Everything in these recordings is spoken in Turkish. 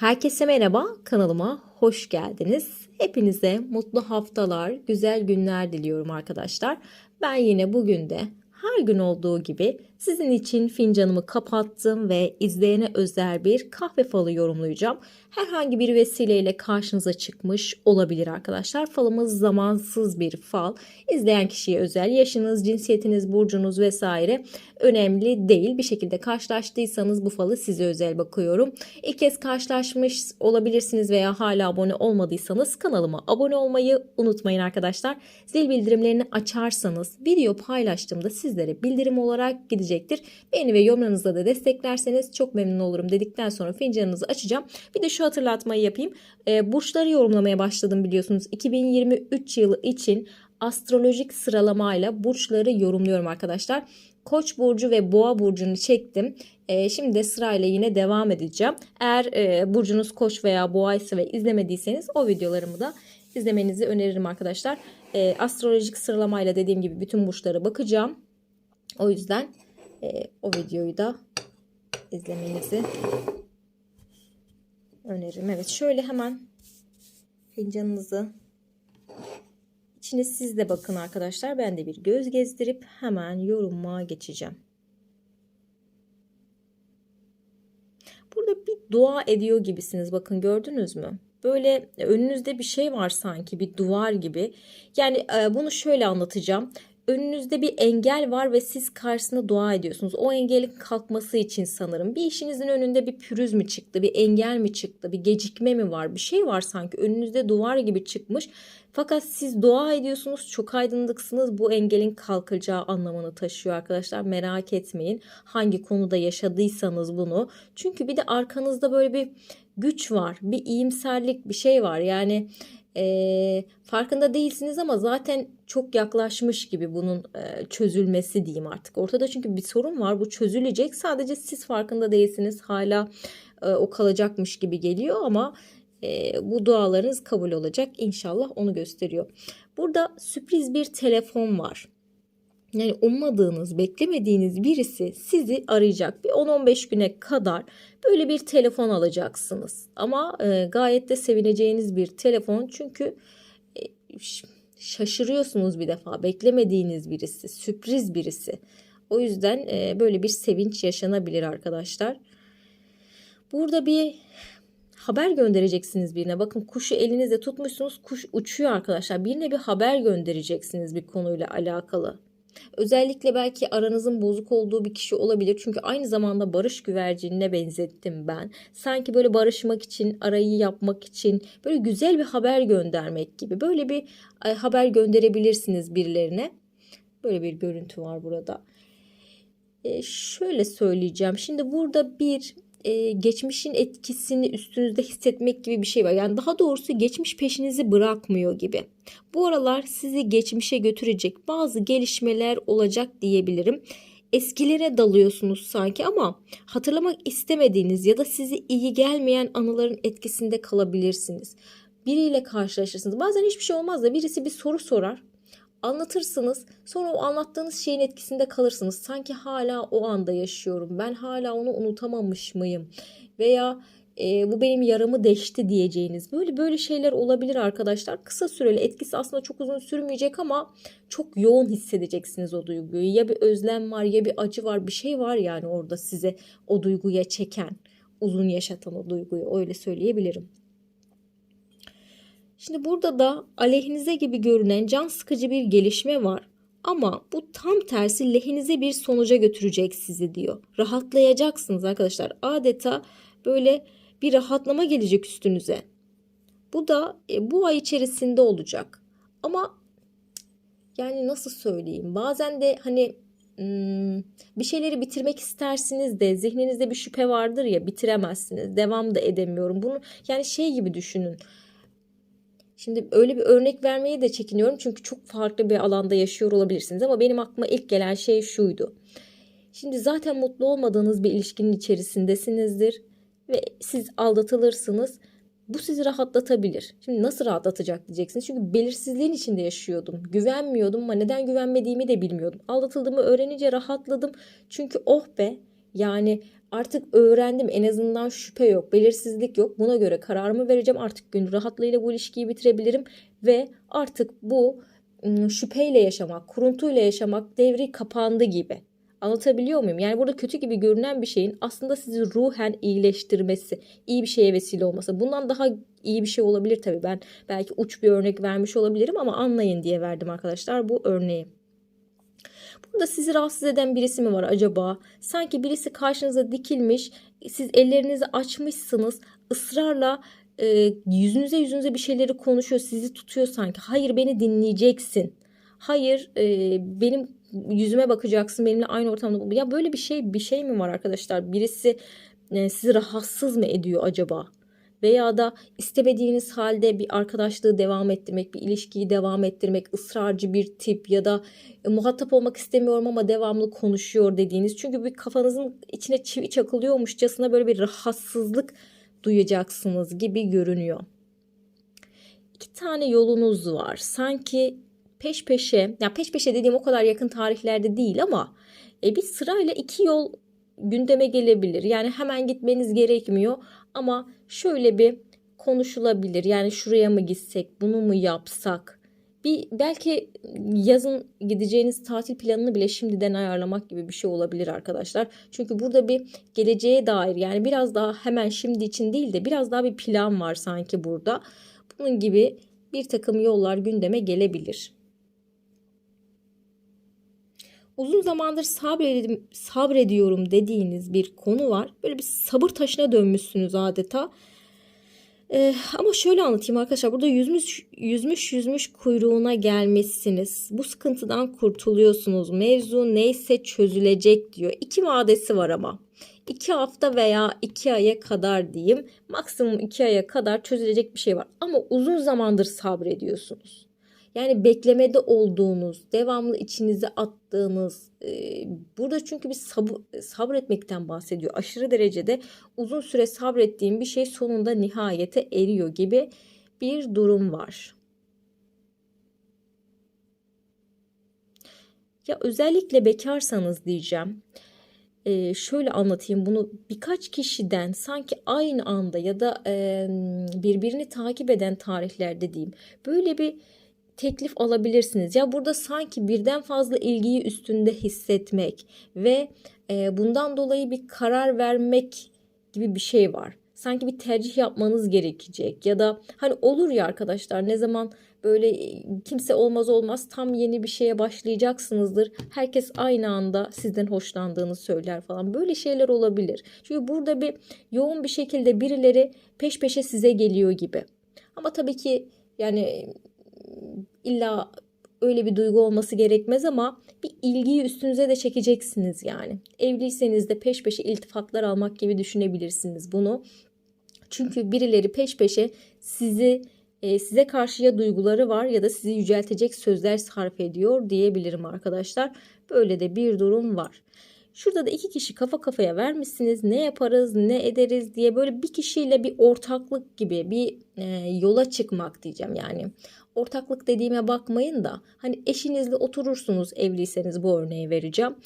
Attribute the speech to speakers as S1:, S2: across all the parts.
S1: Herkese merhaba, kanalıma hoş geldiniz. Hepinize mutlu haftalar, güzel günler diliyorum arkadaşlar. Ben yine bugün de her gün olduğu gibi sizin için fincanımı kapattım ve izleyene özel bir kahve falı yorumlayacağım. Herhangi bir vesileyle karşınıza çıkmış olabilir arkadaşlar. Falımız zamansız bir fal. İzleyen kişiye özel yaşınız, cinsiyetiniz, burcunuz vesaire önemli değil. Bir şekilde karşılaştıysanız bu falı size özel bakıyorum. İlk kez karşılaşmış olabilirsiniz veya hala abone olmadıysanız kanalıma abone olmayı unutmayın arkadaşlar. Zil bildirimlerini açarsanız video paylaştığımda sizlere bildirim olarak gidecektir. Beğeni ve yorumlarınızla da desteklerseniz çok memnun olurum dedikten sonra fincanınızı açacağım. Bir de şu hatırlatmayı yapayım. E, burçları yorumlamaya başladım biliyorsunuz. 2023 yılı için astrolojik sıralamayla burçları yorumluyorum arkadaşlar. Koç burcu ve boğa burcunu çektim. E, şimdi de sırayla yine devam edeceğim. Eğer e, burcunuz koç veya boğa ise ve izlemediyseniz o videolarımı da izlemenizi öneririm arkadaşlar. E, astrolojik sıralamayla dediğim gibi bütün burçlara bakacağım. O yüzden e, o videoyu da izlemenizi öneririm. Evet şöyle hemen fincanınızı içine siz de bakın arkadaşlar. Ben de bir göz gezdirip hemen yoruma geçeceğim. Burada bir dua ediyor gibisiniz. Bakın gördünüz mü? Böyle önünüzde bir şey var sanki bir duvar gibi. Yani e, bunu şöyle anlatacağım önünüzde bir engel var ve siz karşısında dua ediyorsunuz. O engelin kalkması için sanırım. Bir işinizin önünde bir pürüz mü çıktı, bir engel mi çıktı, bir gecikme mi var? Bir şey var sanki önünüzde duvar gibi çıkmış. Fakat siz dua ediyorsunuz, çok aydınlıksınız. Bu engelin kalkacağı anlamını taşıyor arkadaşlar. Merak etmeyin. Hangi konuda yaşadıysanız bunu. Çünkü bir de arkanızda böyle bir güç var, bir iyimserlik bir şey var. Yani e, farkında değilsiniz ama zaten çok yaklaşmış gibi bunun e, çözülmesi diyeyim artık. Ortada çünkü bir sorun var bu çözülecek sadece siz farkında değilsiniz hala e, o kalacakmış gibi geliyor ama e, bu dualarınız kabul olacak inşallah onu gösteriyor. Burada sürpriz bir telefon var. Yani ummadığınız, beklemediğiniz birisi sizi arayacak. Bir 10-15 güne kadar böyle bir telefon alacaksınız. Ama e, gayet de sevineceğiniz bir telefon. Çünkü e, şaşırıyorsunuz bir defa. Beklemediğiniz birisi, sürpriz birisi. O yüzden e, böyle bir sevinç yaşanabilir arkadaşlar. Burada bir haber göndereceksiniz birine. Bakın kuşu elinizde tutmuşsunuz. Kuş uçuyor arkadaşlar. Birine bir haber göndereceksiniz bir konuyla alakalı. Özellikle belki aranızın bozuk olduğu bir kişi olabilir. Çünkü aynı zamanda barış güvercinine benzettim ben. Sanki böyle barışmak için, arayı yapmak için böyle güzel bir haber göndermek gibi. Böyle bir haber gönderebilirsiniz birilerine. Böyle bir görüntü var burada. E, şöyle söyleyeceğim. Şimdi burada bir e, geçmişin etkisini üstünüzde hissetmek gibi bir şey var. Yani daha doğrusu geçmiş peşinizi bırakmıyor gibi. Bu aralar sizi geçmişe götürecek bazı gelişmeler olacak diyebilirim. Eskilere dalıyorsunuz sanki ama hatırlamak istemediğiniz ya da sizi iyi gelmeyen anıların etkisinde kalabilirsiniz. Biriyle karşılaşırsınız. Bazen hiçbir şey olmaz da birisi bir soru sorar anlatırsınız. Sonra o anlattığınız şeyin etkisinde kalırsınız. Sanki hala o anda yaşıyorum. Ben hala onu unutamamış mıyım? Veya e, bu benim yaramı deşti diyeceğiniz böyle böyle şeyler olabilir arkadaşlar. Kısa süreli etkisi aslında çok uzun sürmeyecek ama çok yoğun hissedeceksiniz o duyguyu. Ya bir özlem var ya bir acı var bir şey var yani orada size o duyguya çeken, uzun yaşatan o duyguyu öyle söyleyebilirim. Şimdi burada da aleyhinize gibi görünen can sıkıcı bir gelişme var. Ama bu tam tersi lehinize bir sonuca götürecek sizi diyor. Rahatlayacaksınız arkadaşlar. Adeta böyle bir rahatlama gelecek üstünüze. Bu da e, bu ay içerisinde olacak. Ama yani nasıl söyleyeyim? Bazen de hani hmm, bir şeyleri bitirmek istersiniz de zihninizde bir şüphe vardır ya bitiremezsiniz. Devam da edemiyorum. Bunu yani şey gibi düşünün. Şimdi öyle bir örnek vermeye de çekiniyorum çünkü çok farklı bir alanda yaşıyor olabilirsiniz ama benim aklıma ilk gelen şey şuydu. Şimdi zaten mutlu olmadığınız bir ilişkinin içerisindesinizdir ve siz aldatılırsınız. Bu sizi rahatlatabilir. Şimdi nasıl rahatlatacak diyeceksiniz. Çünkü belirsizliğin içinde yaşıyordum. Güvenmiyordum ama neden güvenmediğimi de bilmiyordum. Aldatıldığımı öğrenince rahatladım. Çünkü oh be yani Artık öğrendim en azından şüphe yok, belirsizlik yok. Buna göre kararımı vereceğim. Artık gün rahatlığıyla bu ilişkiyi bitirebilirim ve artık bu şüpheyle yaşamak, kuruntuyla yaşamak devri kapandı gibi. Anlatabiliyor muyum? Yani burada kötü gibi görünen bir şeyin aslında sizi ruhen iyileştirmesi, iyi bir şeye vesile olması. Bundan daha iyi bir şey olabilir tabii. Ben belki uç bir örnek vermiş olabilirim ama anlayın diye verdim arkadaşlar bu örneği. Burada sizi rahatsız eden birisi mi var acaba? Sanki birisi karşınıza dikilmiş, siz ellerinizi açmışsınız, ısrarla e, yüzünüze yüzünüze bir şeyleri konuşuyor, sizi tutuyor sanki. Hayır beni dinleyeceksin. Hayır e, benim yüzüme bakacaksın, benimle aynı ortamda. Ya böyle bir şey bir şey mi var arkadaşlar? Birisi e, sizi rahatsız mı ediyor acaba? Veya da istemediğiniz halde bir arkadaşlığı devam ettirmek, bir ilişkiyi devam ettirmek, ısrarcı bir tip ya da e, muhatap olmak istemiyorum ama devamlı konuşuyor dediğiniz. Çünkü bir kafanızın içine çivi çakılıyormuşçasına böyle bir rahatsızlık duyacaksınız gibi görünüyor. İki tane yolunuz var. Sanki peş peşe, ya peş peşe dediğim o kadar yakın tarihlerde değil ama e, bir sırayla iki yol gündeme gelebilir. Yani hemen gitmeniz gerekmiyor ama şöyle bir konuşulabilir. Yani şuraya mı gitsek, bunu mu yapsak? Bir belki yazın gideceğiniz tatil planını bile şimdiden ayarlamak gibi bir şey olabilir arkadaşlar. Çünkü burada bir geleceğe dair yani biraz daha hemen şimdi için değil de biraz daha bir plan var sanki burada. Bunun gibi bir takım yollar gündeme gelebilir. Uzun zamandır sabredim, sabrediyorum dediğiniz bir konu var. Böyle bir sabır taşına dönmüşsünüz adeta. Ee, ama şöyle anlatayım arkadaşlar. Burada yüzmüş, yüzmüş yüzmüş kuyruğuna gelmişsiniz. Bu sıkıntıdan kurtuluyorsunuz. Mevzu neyse çözülecek diyor. İki vadesi var ama. İki hafta veya iki aya kadar diyeyim. Maksimum iki aya kadar çözülecek bir şey var. Ama uzun zamandır sabrediyorsunuz. Yani beklemede olduğunuz, devamlı içinize attığınız, e, burada çünkü bir sabır, sabretmekten bahsediyor. Aşırı derecede uzun süre sabrettiğim bir şey sonunda nihayete eriyor gibi bir durum var. Ya özellikle bekarsanız diyeceğim. Ee, şöyle anlatayım bunu birkaç kişiden sanki aynı anda ya da e, birbirini takip eden tarihlerde diyeyim. Böyle bir teklif alabilirsiniz. Ya burada sanki birden fazla ilgiyi üstünde hissetmek ve e, bundan dolayı bir karar vermek gibi bir şey var. Sanki bir tercih yapmanız gerekecek ya da hani olur ya arkadaşlar ne zaman böyle e, kimse olmaz olmaz tam yeni bir şeye başlayacaksınızdır. Herkes aynı anda sizden hoşlandığını söyler falan. Böyle şeyler olabilir. Çünkü burada bir yoğun bir şekilde birileri peş peşe size geliyor gibi. Ama tabii ki yani illa öyle bir duygu olması gerekmez ama bir ilgiyi üstünüze de çekeceksiniz yani. Evliyseniz de peş peşe iltifatlar almak gibi düşünebilirsiniz bunu. Çünkü birileri peş peşe sizi e, size karşı ya duyguları var ya da sizi yüceltecek sözler sarf ediyor diyebilirim arkadaşlar. Böyle de bir durum var. Şurada da iki kişi kafa kafaya vermişsiniz. Ne yaparız, ne ederiz diye böyle bir kişiyle bir ortaklık gibi bir e, yola çıkmak diyeceğim yani. Ortaklık dediğime bakmayın da hani eşinizle oturursunuz evliyseniz bu örneği vereceğim.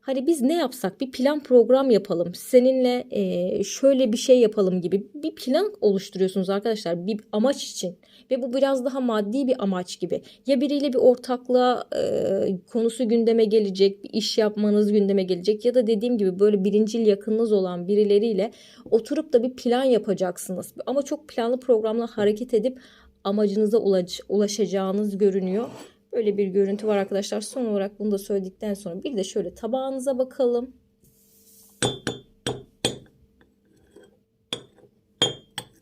S1: Hani biz ne yapsak bir plan program yapalım. Seninle e, şöyle bir şey yapalım gibi bir plan oluşturuyorsunuz arkadaşlar bir amaç için. Ve bu biraz daha maddi bir amaç gibi. Ya biriyle bir ortaklığa e, konusu gündeme gelecek, bir iş yapmanız gündeme gelecek. Ya da dediğim gibi böyle birincil yakınınız olan birileriyle oturup da bir plan yapacaksınız. Ama çok planlı programla hareket edip amacınıza ulaş, ulaşacağınız görünüyor. Böyle bir görüntü var arkadaşlar. Son olarak bunu da söyledikten sonra bir de şöyle tabağınıza bakalım.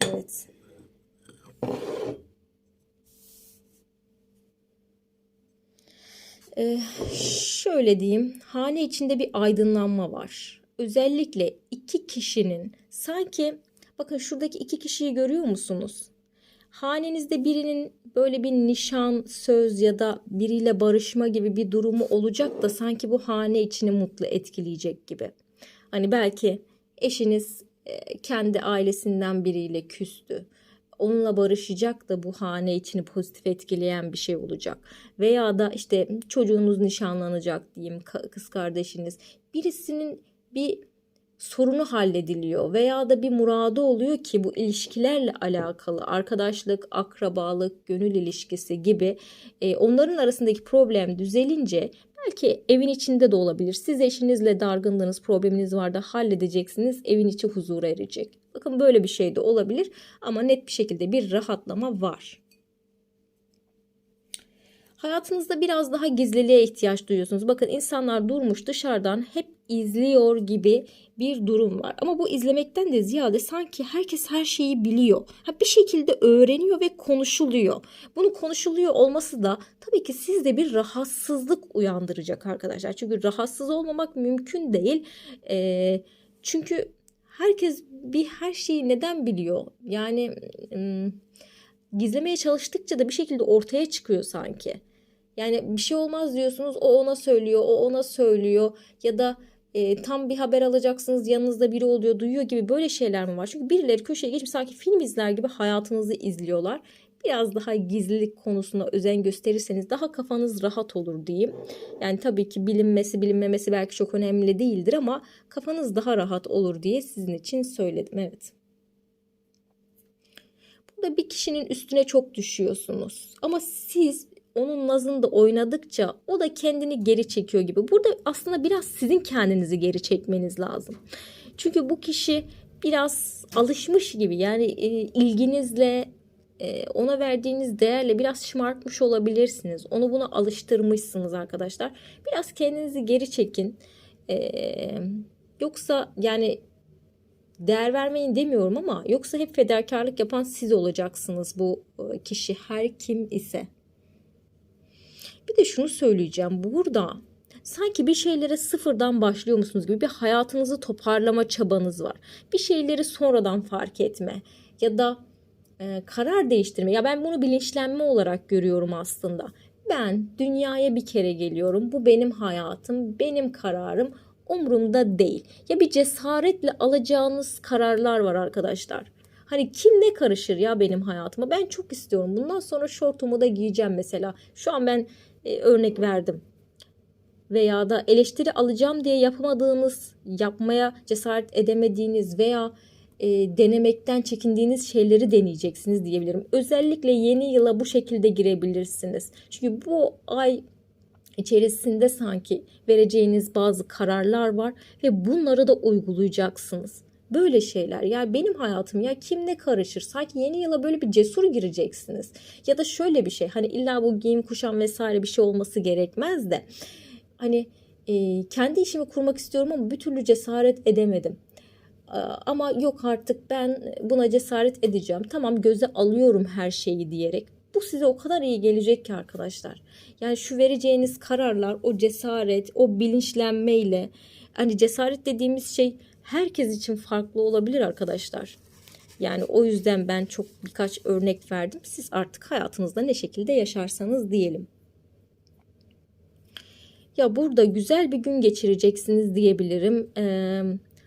S1: Evet. Ee, şöyle diyeyim. Hane içinde bir aydınlanma var. Özellikle iki kişinin sanki bakın şuradaki iki kişiyi görüyor musunuz? Hanenizde birinin böyle bir nişan, söz ya da biriyle barışma gibi bir durumu olacak da sanki bu hane içini mutlu etkileyecek gibi. Hani belki eşiniz e, kendi ailesinden biriyle küstü. Onunla barışacak da bu hane içini pozitif etkileyen bir şey olacak. Veya da işte çocuğunuz nişanlanacak diyeyim kız kardeşiniz. Birisinin bir sorunu hallediliyor veya da bir muradı oluyor ki bu ilişkilerle alakalı arkadaşlık, akrabalık, gönül ilişkisi gibi e, onların arasındaki problem düzelince belki evin içinde de olabilir. Siz eşinizle dargındınız, probleminiz var da halledeceksiniz, evin içi huzura erecek. Bakın böyle bir şey de olabilir ama net bir şekilde bir rahatlama var. Hayatınızda biraz daha gizliliğe ihtiyaç duyuyorsunuz. Bakın insanlar durmuş dışarıdan hep izliyor gibi bir durum var. Ama bu izlemekten de ziyade sanki herkes her şeyi biliyor. Ha, bir şekilde öğreniyor ve konuşuluyor. Bunu konuşuluyor olması da tabii ki sizde bir rahatsızlık uyandıracak arkadaşlar. Çünkü rahatsız olmamak mümkün değil. Ee, çünkü herkes bir her şeyi neden biliyor? Yani ım, gizlemeye çalıştıkça da bir şekilde ortaya çıkıyor sanki. Yani bir şey olmaz diyorsunuz o ona söylüyor o ona söylüyor ya da e, tam bir haber alacaksınız yanınızda biri oluyor duyuyor gibi böyle şeyler mi var? Çünkü birileri köşeye geçip sanki film izler gibi hayatınızı izliyorlar. Biraz daha gizlilik konusuna özen gösterirseniz daha kafanız rahat olur diyeyim. Yani tabii ki bilinmesi bilinmemesi belki çok önemli değildir ama kafanız daha rahat olur diye sizin için söyledim evet. Burada bir kişinin üstüne çok düşüyorsunuz. Ama siz onun nazında oynadıkça o da kendini geri çekiyor gibi. Burada aslında biraz sizin kendinizi geri çekmeniz lazım. Çünkü bu kişi biraz alışmış gibi yani e, ilginizle e, ona verdiğiniz değerle biraz şımartmış olabilirsiniz. Onu buna alıştırmışsınız arkadaşlar. Biraz kendinizi geri çekin. E, yoksa yani değer vermeyin demiyorum ama yoksa hep fedakarlık yapan siz olacaksınız bu e, kişi her kim ise. Bir de şunu söyleyeceğim. Burada sanki bir şeylere sıfırdan başlıyor musunuz gibi bir hayatınızı toparlama çabanız var. Bir şeyleri sonradan fark etme ya da e, karar değiştirme. Ya ben bunu bilinçlenme olarak görüyorum aslında. Ben dünyaya bir kere geliyorum. Bu benim hayatım, benim kararım. Umurumda değil. Ya bir cesaretle alacağınız kararlar var arkadaşlar. Hani kim ne karışır ya benim hayatıma? Ben çok istiyorum. Bundan sonra şortumu da giyeceğim mesela. Şu an ben e, örnek verdim. Veya da eleştiri alacağım diye yapamadığınız, yapmaya cesaret edemediğiniz veya e, denemekten çekindiğiniz şeyleri deneyeceksiniz diyebilirim. Özellikle yeni yıla bu şekilde girebilirsiniz. Çünkü bu ay içerisinde sanki vereceğiniz bazı kararlar var ve bunları da uygulayacaksınız. Böyle şeyler ya benim hayatım ya kim ne karışır sanki yeni yıla böyle bir cesur gireceksiniz. Ya da şöyle bir şey hani illa bu giyim kuşam vesaire bir şey olması gerekmez de hani e, kendi işimi kurmak istiyorum ama bir türlü cesaret edemedim. Ama yok artık ben buna cesaret edeceğim. Tamam göze alıyorum her şeyi diyerek. Bu size o kadar iyi gelecek ki arkadaşlar. Yani şu vereceğiniz kararlar o cesaret, o bilinçlenmeyle hani cesaret dediğimiz şey herkes için farklı olabilir arkadaşlar. Yani o yüzden ben çok birkaç örnek verdim. Siz artık hayatınızda ne şekilde yaşarsanız diyelim. Ya burada güzel bir gün geçireceksiniz diyebilirim. Ee,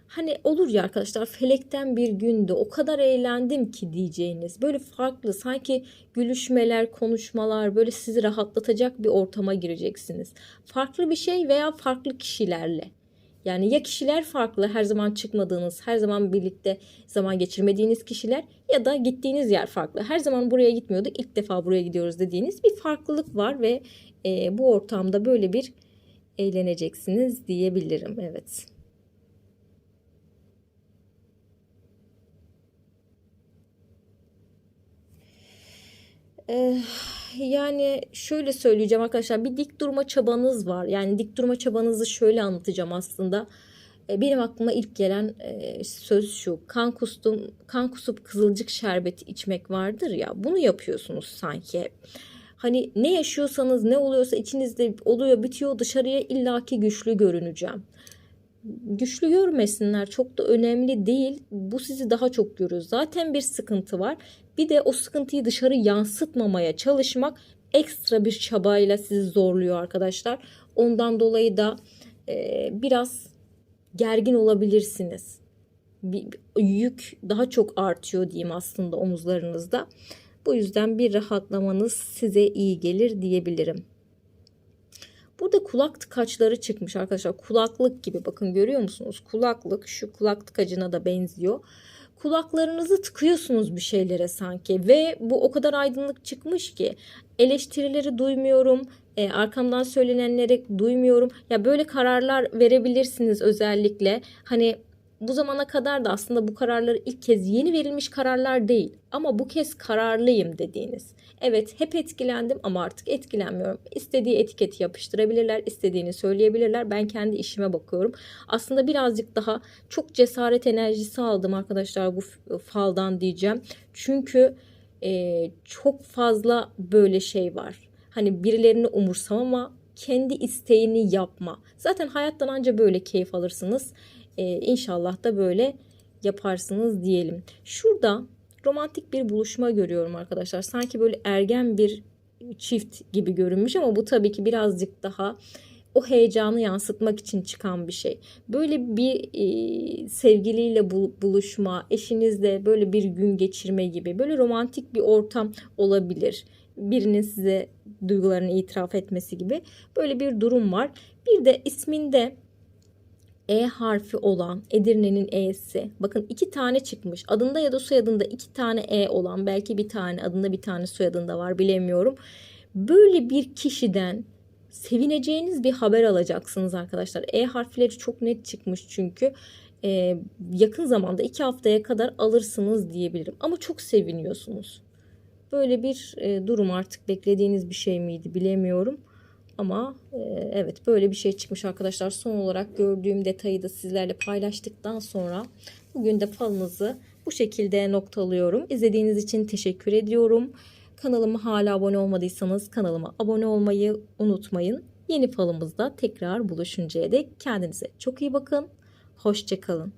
S1: hani olur ya arkadaşlar felekten bir günde o kadar eğlendim ki diyeceğiniz böyle farklı sanki gülüşmeler konuşmalar böyle sizi rahatlatacak bir ortama gireceksiniz. Farklı bir şey veya farklı kişilerle. Yani ya kişiler farklı her zaman çıkmadığınız, her zaman birlikte zaman geçirmediğiniz kişiler ya da gittiğiniz yer farklı. Her zaman buraya gitmiyorduk ilk defa buraya gidiyoruz dediğiniz bir farklılık var ve e, bu ortamda böyle bir eğleneceksiniz diyebilirim. Evet. Ee, yani şöyle söyleyeceğim arkadaşlar bir dik durma çabanız var. Yani dik durma çabanızı şöyle anlatacağım aslında. Ee, benim aklıma ilk gelen e, söz şu. Kan kustum, kan kusup kızılcık şerbeti içmek vardır ya. Bunu yapıyorsunuz sanki. Hani ne yaşıyorsanız ne oluyorsa içinizde oluyor bitiyor dışarıya illaki güçlü görüneceğim güçlü görmesinler çok da önemli değil. Bu sizi daha çok görür. Zaten bir sıkıntı var. Bir de o sıkıntıyı dışarı yansıtmamaya çalışmak ekstra bir çabayla sizi zorluyor arkadaşlar. Ondan dolayı da e, biraz gergin olabilirsiniz. Bir, yük daha çok artıyor diyeyim aslında omuzlarınızda. Bu yüzden bir rahatlamanız size iyi gelir diyebilirim. Burada kulak tıkaçları çıkmış arkadaşlar. Kulaklık gibi bakın görüyor musunuz? Kulaklık şu kulak tıkacına da benziyor. Kulaklarınızı tıkıyorsunuz bir şeylere sanki ve bu o kadar aydınlık çıkmış ki eleştirileri duymuyorum. E, arkamdan söylenenleri duymuyorum. Ya böyle kararlar verebilirsiniz özellikle. Hani bu zamana kadar da aslında bu kararları ilk kez yeni verilmiş kararlar değil. Ama bu kez kararlıyım dediğiniz. Evet hep etkilendim ama artık etkilenmiyorum. İstediği etiketi yapıştırabilirler, istediğini söyleyebilirler. Ben kendi işime bakıyorum. Aslında birazcık daha çok cesaret enerjisi aldım arkadaşlar bu faldan diyeceğim. Çünkü e, çok fazla böyle şey var. Hani birilerini umursamama, kendi isteğini yapma. Zaten hayattan anca böyle keyif alırsınız. E, inşallah da böyle yaparsınız diyelim. Şurada romantik bir buluşma görüyorum arkadaşlar. Sanki böyle ergen bir çift gibi görünmüş ama bu tabii ki birazcık daha o heyecanı yansıtmak için çıkan bir şey. Böyle bir e, sevgiliyle bu- buluşma, eşinizle böyle bir gün geçirme gibi böyle romantik bir ortam olabilir. Birinin size duygularını itiraf etmesi gibi böyle bir durum var. Bir de isminde e harfi olan Edirne'nin E'si. Bakın iki tane çıkmış. Adında ya da soyadında iki tane E olan belki bir tane adında bir tane soyadında var bilemiyorum. Böyle bir kişiden sevineceğiniz bir haber alacaksınız arkadaşlar. E harfleri çok net çıkmış çünkü. Ee, yakın zamanda iki haftaya kadar alırsınız diyebilirim. Ama çok seviniyorsunuz. Böyle bir e, durum artık beklediğiniz bir şey miydi bilemiyorum. Ama e, evet böyle bir şey çıkmış arkadaşlar. Son olarak gördüğüm detayı da sizlerle paylaştıktan sonra bugün de falınızı bu şekilde noktalıyorum. İzlediğiniz için teşekkür ediyorum. Kanalıma hala abone olmadıysanız kanalıma abone olmayı unutmayın. Yeni falımızda tekrar buluşuncaya dek kendinize çok iyi bakın. Hoşçakalın.